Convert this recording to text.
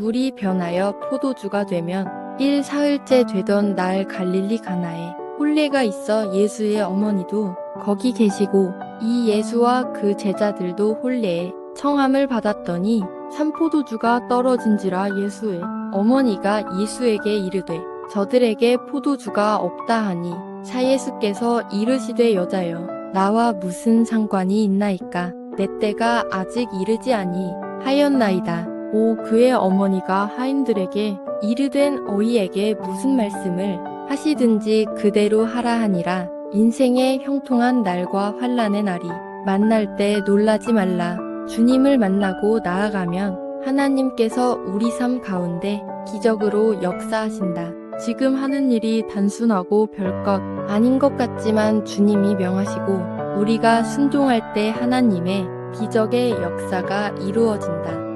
물이 변하여 포도주가 되면 일 사흘째 되던 날 갈릴리 가나에 혼례가 있어 예수의 어머니도 거기 계시고 이 예수와 그 제자들도 혼례에 청함을 받았더니 산포도주가 떨어진지라 예수의 어머니가 예수에게 이르되 저들에게 포도주가 없다 하니 사예수께서 이르시되 여자여 나와 무슨 상관이 있나이까? 내 때가 아직 이르지 아니 하였나이다 오 그의 어머니가 하인들에게 이르된 어이에게 무슨 말씀을 하시든지 그대로 하라 하니라 인생의 형통한 날과 환란의 날이 만날 때 놀라지 말라 주님을 만나고 나아가면 하나님께서 우리 삶 가운데 기적으로 역사하신다. 지금 하는 일이 단순하고 별것 아닌 것 같지만 주님이 명하시고 우리가 순종할 때 하나님의 기적의 역사가 이루어진다.